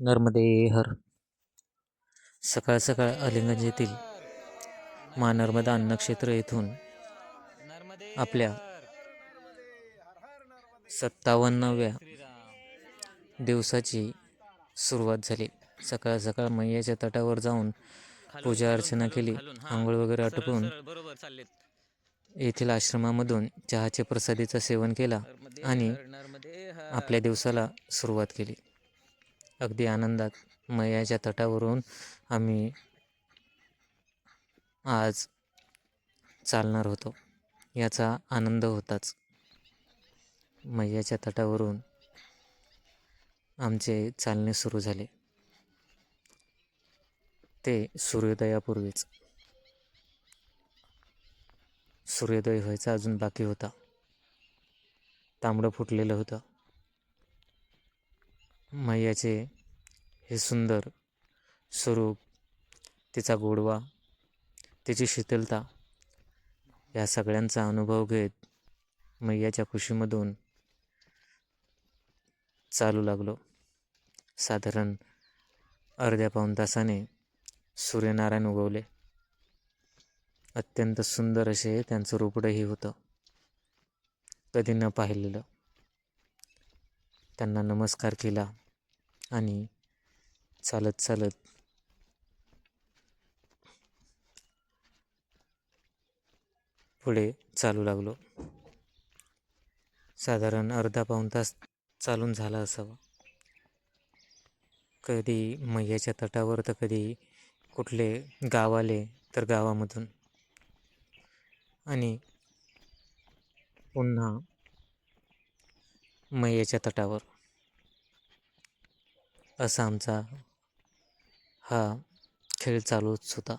नर्मदे हर। सकाळ सकाळ अलिंगज येथील मा नर्मदा अन्नक्षेत्र येथून आपल्या सत्तावन्नाव्या दिवसाची सुरुवात झाली. सकाळ सकाळ मैयाच्या तटावर जाऊन पूजा अर्चना केली. आंघोळ वगैरे आटपून येथील आश्रमामधून चहाचे प्रसादीचं सेवन केला आणि आपल्या दिवसाला सुरुवात केली. अगदी आनंदात मैयाच्या तटावरून आम्ही आज चालणार होतो. याचा आनंद होताच. मैयाच्या तटावरून आमचे चालणे सुरू झाले. ते सूर्योदयापूर्वीच. सूर्योदय व्हायचा अजून बाकी होता. तांबडं फुटलेलं होतं. मैयाचे हे सुंदर स्वरूप तिचा गोडवा तिची शीतलता या सगळ्यांचा अनुभव घेत मैयाच्या खुशीमधून चालू लागलो. साधारण अर्ध्या पाऊण तासाने सूर्यनारायण उगवले. अत्यंत सुंदर असे त्यांचं रोपडंही होतं. कधी न पाहिलेलं. त्यांना नमस्कार केला आणि चालत चालत. पुढे चालू लागलो. साधारण अर्धा पाऊण तास चालून झाला असावा. कधी मैयाच्या तटावर तर कधी कुठले गाव आले तर गावामधून. आणि पुन्हा मैयाच्या तटावर. असा आमचा हा खेळ चालूच होता.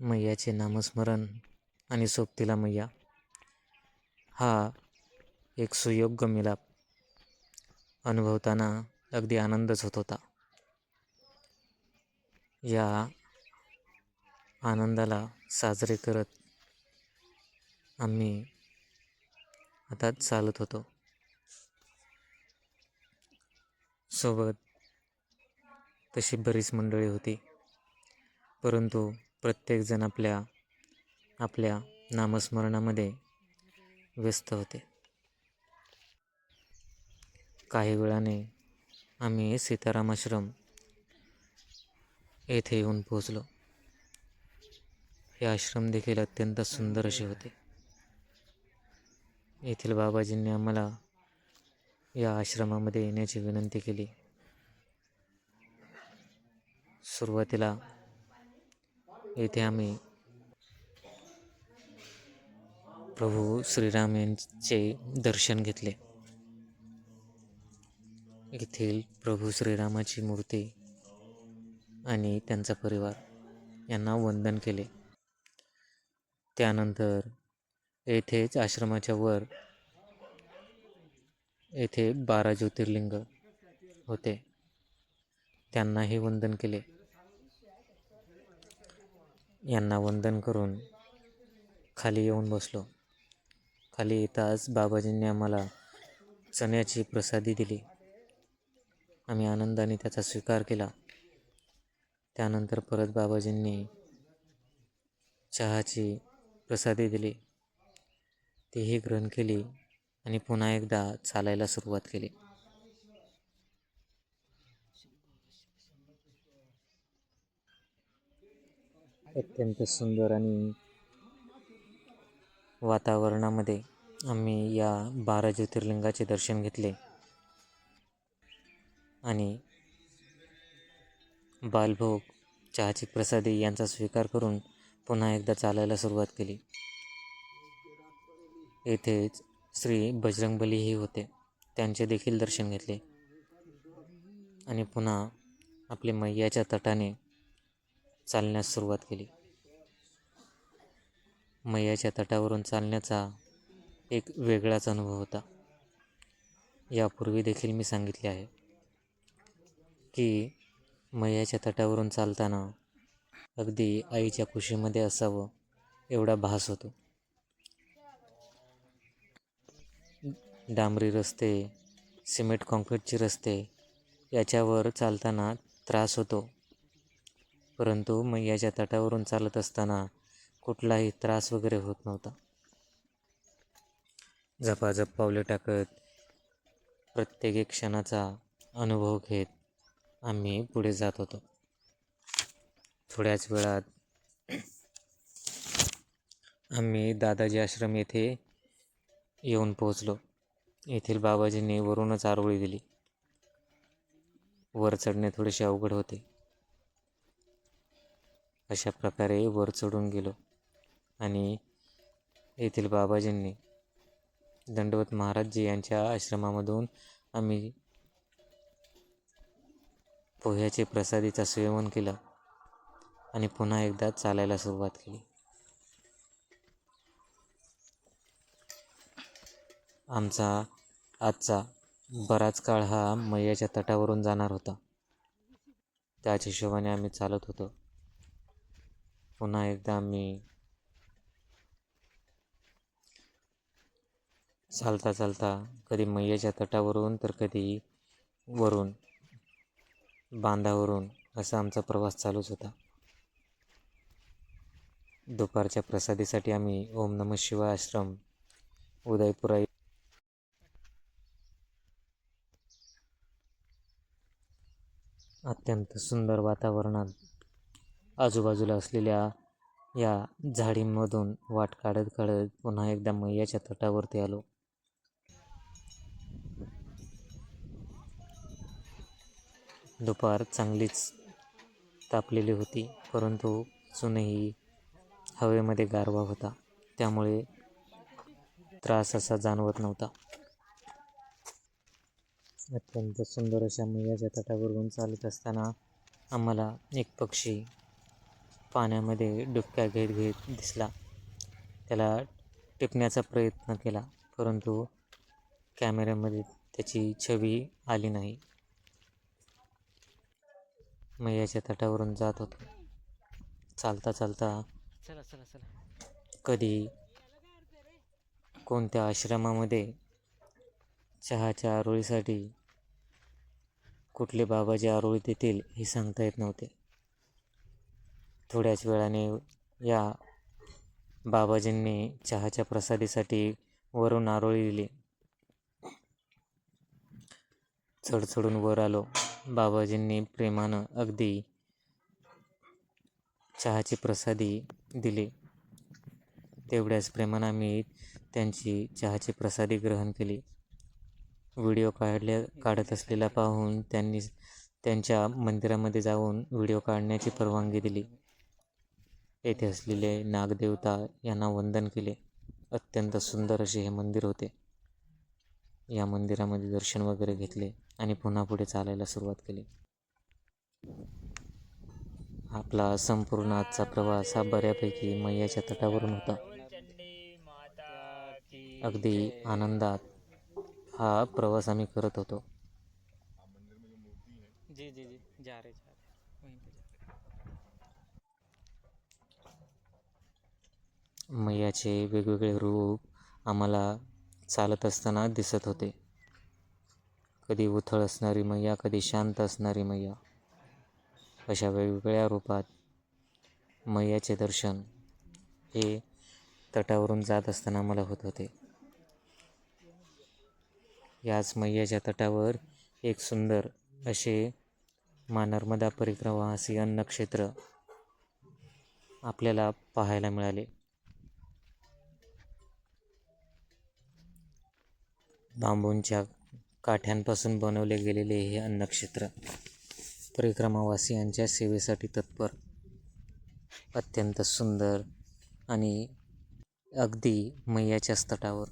मैयाचे नामस्मरण आणि सोबतीला मैया. हा एक सुयोग्य मिलाप अनुभवताना अगदी आनंदच होत होता. या आनंदाला साजरे करत आम्ही आता चालत होतो. सोबत तशी बरीच मंडळी होती. परंतु प्रत्येकजण आपल्या आपल्या नामस्मरणामध्ये व्यस्त होते. काही वेळाने आम्ही सीताराम आश्रम येथे येऊन पोहोचलो. हे आश्रम देखील अत्यंत सुंदर असे होते. येथील बाबाजींनी आम्हाला या आश्रमामध्ये येण्याची विनंती केली. सुरुवातीला येथे आम्ही प्रभू श्रीराम यांचे दर्शन घेतले. येथील प्रभू श्रीरामाची मूर्ती आणि त्यांचा परिवार यांना वंदन केले. त्यानंतर येथेच आश्रमाच्या वर येथे बारा ज्योतिर्लिंग होते. त्यांनाही वंदन केले. यांना वंदन करून खाली येऊन बसलो. खाली येताच बाबाजींनी आम्हाला चण्याची प्रसादी दिली. आम्ही आनंदाने त्याचा स्वीकार केला. त्यानंतर परत बाबाजींनी चहाची प्रसादी दिली. तीही ग्रहण केली आणि पुन्हा एकदा चालायला सुरुवात केली. अत्यंत सुंदर आणि वातावरणामध्ये आम्ही या बारा ज्योतिर्लिंगाचे दर्शन घेतले. आणि बालभोग चहाची प्रसादी यांचा स्वीकार करून पुन्हा एकदा चालायला सुरुवात केली. येथेच श्री बजरंगबलीही होते. त्यांचे देखील दर्शन घेतले. आणि पुन्हा आपले मैयाच्या तटाने चालण्यास सुरुवात केली. मैयाच्या तटावरून चालण्याचा एक वेगळाच अनुभव होता. यापूर्वी देखील मी सांगितले आहे की मैयाच्या तटावरून चालताना अगदी आईच्या कुशीमध्ये असावं एवढा भास होतो. डांबरी रस्ते सिमेंट कॉन्क्रीटचे रस्ते याच्यावर चालताना त्रास होतो. परंतु मैयाच्या तटावरून चालत असताना कुठलाही त्रास वगैरे होत नव्हता. झपाझप पावले टाकत प्रत्येक क्षणाचा अनुभव घेत आम्ही पुढे जात होतो. थोड्याच वेळात आम्ही दादाजी आश्रम येथे येऊन पोहोचलो. येथील बाबाजींनी वरूनच आरोळी दिली. वर चढणे थोडेसे अवघड होते. अशा प्रकारे वर चढून गेलो. आणि येथील बाबाजींनी दंडवत महाराजजी यांच्या आश्रमामधून आम्ही पोह्याचे प्रसादीचा सेवन केलं आणि पुन्हा एकदा चालायला सुरुवात केली. आमचा आजचा बराच काळ हा मैयाच्या तटावरून जाणार होता. त्याच हिशोबाने आम्ही चालत होतो. पुन्हा एकदा आम्ही चालता चालता कधी मैयाच्या तटावरून तर कधी वरून बांधावरून असा आमचा प्रवास चालूच होता. दुपारच्या प्रसादीसाठी आम्ही ओम नम शिवाय आश्रम उदयपुरा अत्यंत सुंदर वातावरणात आजूबाजूला असलेल्या या झाडींमधून वाट काढत काढत पुन्हा एकदा मैयाच्या तटावरती आलो. दुपार चांगलीच तापलेली होती परंतु अजूनही हवेमध्ये गारवा होता त्यामुळे त्रास असा जाणवत नव्हता. अत्यंत सुंदर अशा मैयाच्या तटावरून चालत असताना आम्हाला एक पक्षी पाण्यामध्ये डुबक्या घेत घेत दिसला. त्याला टिपण्याचा प्रयत्न केला परंतु कॅमेऱ्यामध्ये त्याची छवी आली नाही. मैयाच्या तटावरून जात होतो. चालता चालता चला चला चला. कधी कोणत्या आश्रमामध्ये चहाच्या आरोळीसाठी कुठले बाबाजी आरोळी देतील हे सांगता येत नव्हते. थोड्याच वेळाने या बाबाजींनी चहाच्या प्रसादीसाठी वरून आरोळी दिली चढचढून वर आलो. बाबाजींनी प्रेमानं अगदी चहाची प्रसादी दिली. तेवढ्याच प्रेमानं आम्ही त्यांची चहाची प्रसादी ग्रहण केली. व्हिडिओ काढल्या काढत असलेला पाहून त्यांनी त्यांच्या मंदिरामध्ये जाऊन व्हिडिओ काढण्याची परवानगी दिली. येथे असलेले नागदेवता यांना वंदन केले. अत्यंत सुंदर असे हे मंदिर होते. या मंदिरामध्ये दर्शन वगैरे घेतले आणि पुन्हा पुढे चालायला सुरुवात केली. आपला संपूर्ण आजचा प्रवास हा बऱ्यापैकी मैयाच्या तटावरून होता. अगदी आनंदात हा प्रवास आम्ही करत होतो. जी जी जी. जा रे जा मैयाचे वेगवेगळे रूप आम्हाला चालत असताना दिसत होते. कधी उथळ असणारी मैया कधी शांत असणारी मैया. अशा वेगवेगळ्या रूपात मैयाचे दर्शन हे तटावरून जात असताना मला होत होते. याच मैयाच्या तटावर एक सुंदर असे मा नर्मदा परिक्रमासी अन्नक्षेत्र आपल्याला पाहायला मिळाले. बांबूंच्या काठ्यांपासून बनवले गेलेले हे अन्नक्षेत्र परिक्रमावासियांच्या सेवेसाठी तत्पर अत्यंत सुंदर आणि अगदी मैयाच्याच तटावर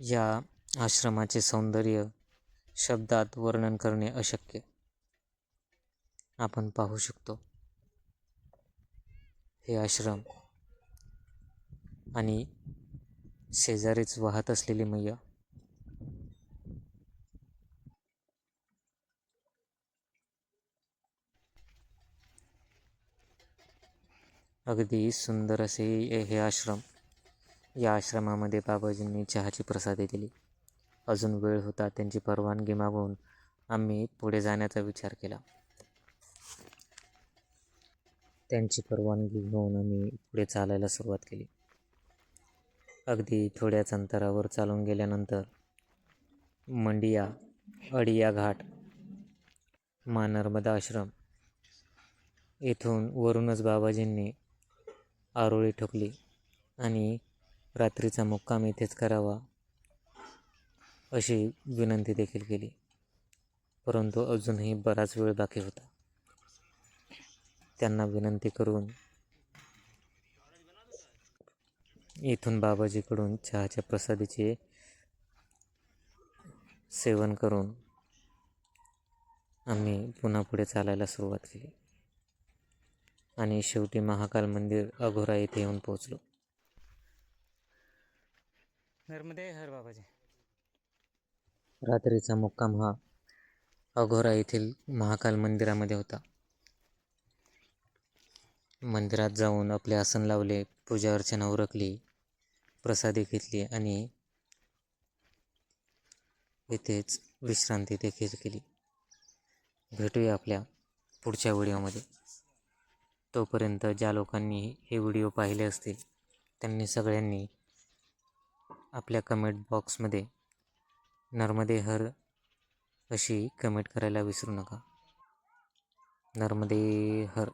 या आश्रमाचे सौंदर्य शब्दात वर्णन करणे अशक्य. आपण पाहू शकतो. हे आश्रम आणि शेजारीच वाहत असलेली मैया. अगदी सुंदर असे हे- आश्रम या आश्रमामध्ये बाबाजींनी चहाची प्रसादी दिली. अजून वेळ होता त्यांची परवानगी मागून आम्ही पुढे जाण्याचा विचार केला. त्यांची परवानगी घेऊन आम्ही पुढे चालायला सुरुवात केली. अगदी थोड्याच अंतरावर चालून गेल्यानंतर मंडिया अडिया घाट मा नर्मदा आश्रम येथून वरूनच बाबाजींनी आरोळी ठोकली आणि रात्रीचा मुक्काम इथेच करावा अशी विनंती देखील केली. परंतु अजूनही बराच वेळ बाकी होता. त्यांना विनंती करून इथून बाबाजीकडून चहाच्या प्रसादीचे सेवन करून आम्ही पुन्हा पुढे चालायला सुरुवात केली. आणि शेवटी महाकाल मंदिर अघोरा येथे येऊन पोहोचलो. नर्मदे हर बाबाजी. रात्रीचा मुक्काम हा अघोरा येथील महाकाल मंदिरामध्ये होता. मंदिरात जाऊन आपले आसन लावले पूजा अर्चना उरकली प्रसादी घेतली आणि येथेच विश्रांती देखील केली. भेटूया आपल्या पुढच्या व्हिडिओमध्ये. तोपर्यंत ज्या लोकांनी हे व्हिडिओ पाहिले असतील त्यांनी सगळ्यांनी आपल्या कमेंट बॉक्समध्ये नर्मदे हर अशी कमेंट करायला विसरू नका. नर्मदे हर.